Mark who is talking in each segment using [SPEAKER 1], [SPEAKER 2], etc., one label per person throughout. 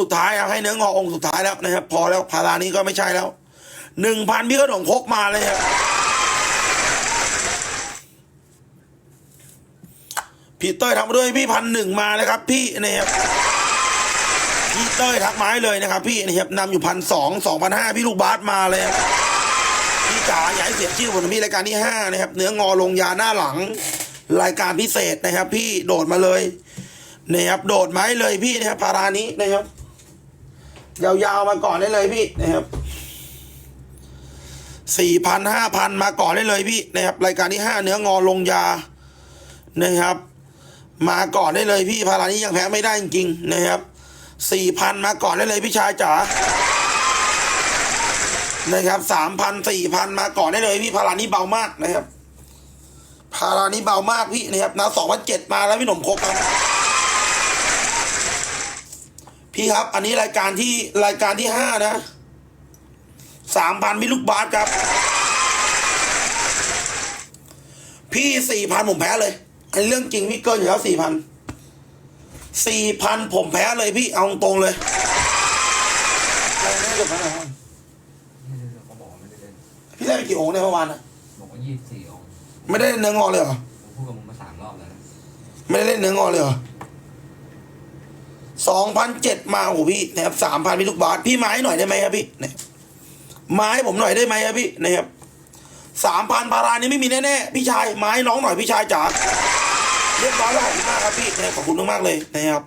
[SPEAKER 1] สุดท้ายให้เนื้องอองค์สุดท้ายแล้วนะครับ พอแล้วพารานี้ก็ไม่ใช่แล้วหนึ่งพันพี่ขนมครกมาเลยครับพี่เต้ยทำด้วยพี่พันหนึ่งมาเลยครับ พี่นะครับพี่เต้ยทักไม้เลยนะครับ พี่นะครับนำอยู่พันสองสองพันห้าพี่ลูกบาสมาเลยพี่จ๋าอย่าให้เสียชื่อผมนะพี่รายการที่ห้านะครับ เนื้องอลงยาหน้าหลัง รายการพิเศษนะครับ พี่โดดมาเลยนะครับโดดไม้เลยพี่นะครับพารานี้นะครับ ยาวๆมาก่อนได้เลยพี่นะครับสี่พันห้าพันมาก่อนได้เลยพี่นะครับรายการที่ห้าเนื้องอลงยานะครับ มาก่อนได้เลยพี่พารานี้ยังแพ้ไม่ได้จริงๆนะครับสี่พันมาก่อนได้เลยพี่ชายจ๋านะครับสามพันสี่พันมาก่อนได้เลยพี่พารานี้เบามากนะครับพารานี้เบามากพี่นะครับนะสองพันเจ็ดมาแล้วพี่หนุ่มครบครับ พี่ครับ อันนี้รายการที่รายการที่ห้านะสามพันพี่ลูกบาสครับ พี่สี่พันผมแพ้เลยอันนี้เรื่องจริงพี่เกินอยู่แล้วสี่พันสี่พันผมแพ้เลยพี่เอาตรงๆเลยอะไรนะเดี๋ยวนะ
[SPEAKER 2] ไม่ได้เล่นเขาบอกว่าไม่ได้เล่น
[SPEAKER 1] พี่ได้ไปกี่องค์ในยเมื่อวานนะ
[SPEAKER 2] บอกว่ายี่สิบสี่องค์
[SPEAKER 1] ไม่ได้เล่นเนื้องอเลยเหรอ
[SPEAKER 2] ผมพูดกับมึงมาสามรอบแล้วนะ
[SPEAKER 1] ไม่ได้เล่นเนื้องอเลยเหรอ สองพันเจ็ดมาโอ้พี่นะครับสามพันพี่ลูกบาสพี่มาให้หน่อยได้ไหมครับพี่เนี่ยมาให้ผมหน่อยได้ไหมครับพี่นะครับสามพันพารานี้ไม่มีแน่ๆพี่ชายมาให้น้องหน่อยพี่ชายจ๋าเรียบร้อยแล้วขอบคุณมากครับพี่นะขอบคุณมากๆเลยนะครับ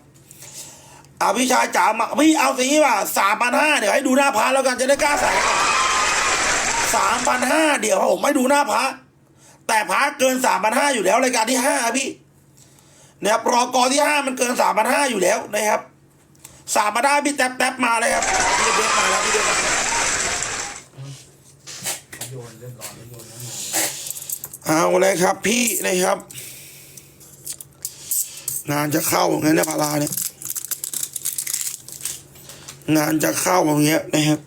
[SPEAKER 1] อาพี่ชายจ๋ามาพี่เอาสิว่าสามพันห้าเดี๋ยวให้ดูหน้าพระแล้วกันจะได้กล้าใส่สามพันห้าเดี๋ยวผมไม่ดูหน้าพระแต่พระเกินสามพันห้าอยู่แล้วรายการที่ห้าพี่ นะครับรอกอที่ห้ามันเกินสามพันห้าอยู่แล้วนะครับสามพันห้าพี่แท็บแท็บมาเลยครับพี่เบสมาแล้วพี่เบสมาแล้ว
[SPEAKER 2] เขาโยนเรียบร้อยแล้วโยนแล้วมา
[SPEAKER 1] เอาเลยครับพี่นะครับ งานจะเข้าอย่างนี้นะพาราเนี่ยงานจะเข้าอย่างเงี้ยนะครับ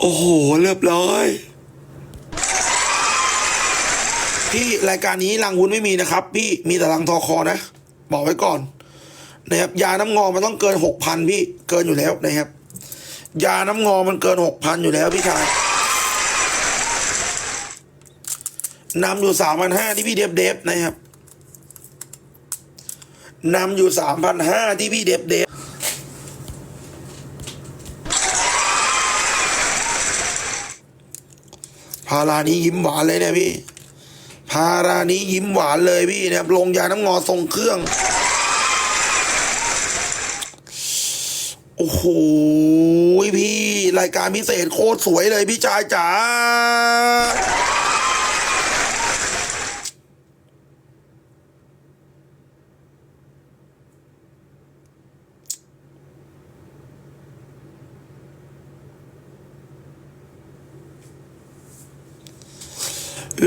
[SPEAKER 1] โอ้โหเรียบร้อย พี่รายการนี้รังวุ้นไม่มีนะครับ พี่มีแต่รังทอคอนะ บอกไว้ก่อนนะครับยาน้ำงอมันต้องเกินหกพันพี่เกินอยู่แล้วนะครับ ยาน้ำงอมันเกินหกพันอยู่แล้วพี่ชายนำอยู่สามพันห้าที่พี่เดฟเดฟนะครับนำอยู่สามพันห้าที่พี่เดฟเดฟพารานี้ยิ้มหวานเลยเนี่ยพี่ารานี้ยิ้มหวานเลยพี่นะครับลงยาน้ำงอทรงเครื่อง โอ้โหพี่ รายการพิเศษโคตรสวยเลยพี่ชายจ๋า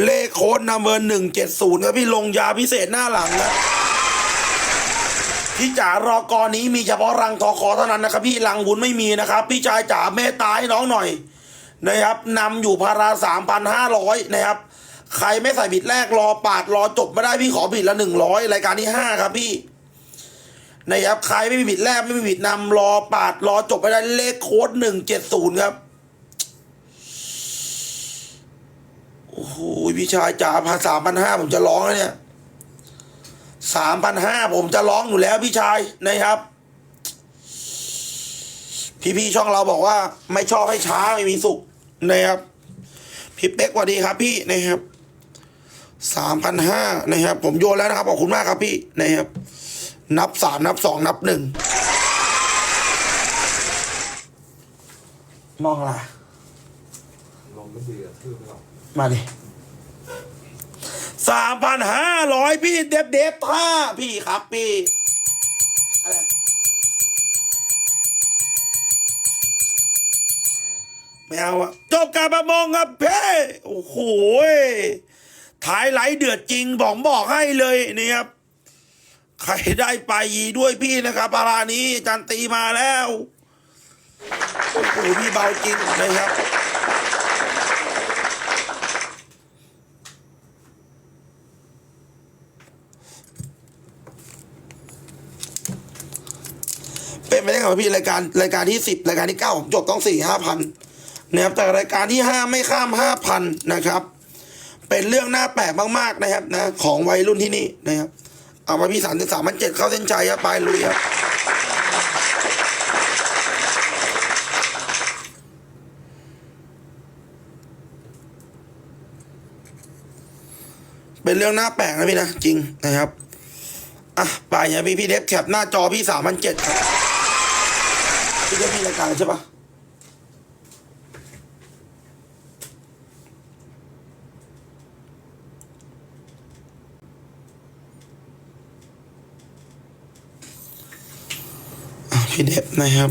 [SPEAKER 1] เลขโค้ดนัมเบอร์หนึ่งเจ็ดศูนย์ครับพี่ลงยาพิเศษหน้าหลังนะพี่จ๋ารอกอนี้มีเฉพาะรังทอคอเท่านั้นนะครับ พี่รังวุ้นไม่มีนะครับ พี่ชายจ๋าเมตตาให้น้องหน่อยนะครับนำอยู่พาราสามพันห้าร้อยนะครับ ใครไม่ใส่บิดแรกรอปาดรอจบไม่ได้พี่ขอบิดละหนึ่งร้อยรายการที่ห้าครับพี่นะครับใครไม่มีบิดแรกไม่มีบิดนำรอปาดรอจบไม่ได้เลขโค้ดหนึ่งเจ็ดศูนย์ครับโอ้โหพี่ชายจ๋าพาสามพันห้าผมจะร้องแล้วเนี่ยสามพันห้าผมจะร้องอยู่แล้วพี่ชายนะครับ พี่ๆช่องเราบอกว่า ไม่ชอบให้ช้าไม่มีสุขนะครับพี่เป๊กสวัสดีครับพี่นะครับสามพันห้านะครับ ผมโยนแล้วนะครับขอบคุณมากครับพี่นะครับ นับสามนับสองนับหนึ่งมองอะไร
[SPEAKER 2] ลงไม่ดีอะทื่อไม่หรอก
[SPEAKER 1] มาดิ สามพันห้าร้อยพี่เดฟเดฟท่าพี่ครับพี่อะไรไม่เอาอะจบการประมงครับเพ่โอ้โหยถ่ายไหลเดือดจริงบอกบอกให้เลยนี่ครับ ใครได้ไปยีด้วยพี่นะครับปารานี้จันตีมาแล้ว โอ้โหพี่เบาจริงนะครับ เป็นไปได้ไงวะพี่รายการรายการที่สิบรายการที่เก้าผมจบต้องสี่ห้าพันนะครับแต่รายการที่ห้าไม่ข้ามห้าพันนะครับ เป็นเรื่องน่าแปลกมากๆนะครับนะของวัยรุ่นที่นี่นะครับเอามาพี่สามถึงสามพันเจ็ดเข้าเส้นชัยครับไปลุยครับเป็นเรื่องน่าแปลกนะพี่นะ จริงนะครับ อะ ไปเนี่ยพี่พี่เดฟแคปหน้าจอพี่สามพันเจ็ดครับ พี่เดฟมีรายการใช่ปะอะพี่เด็บนะครับ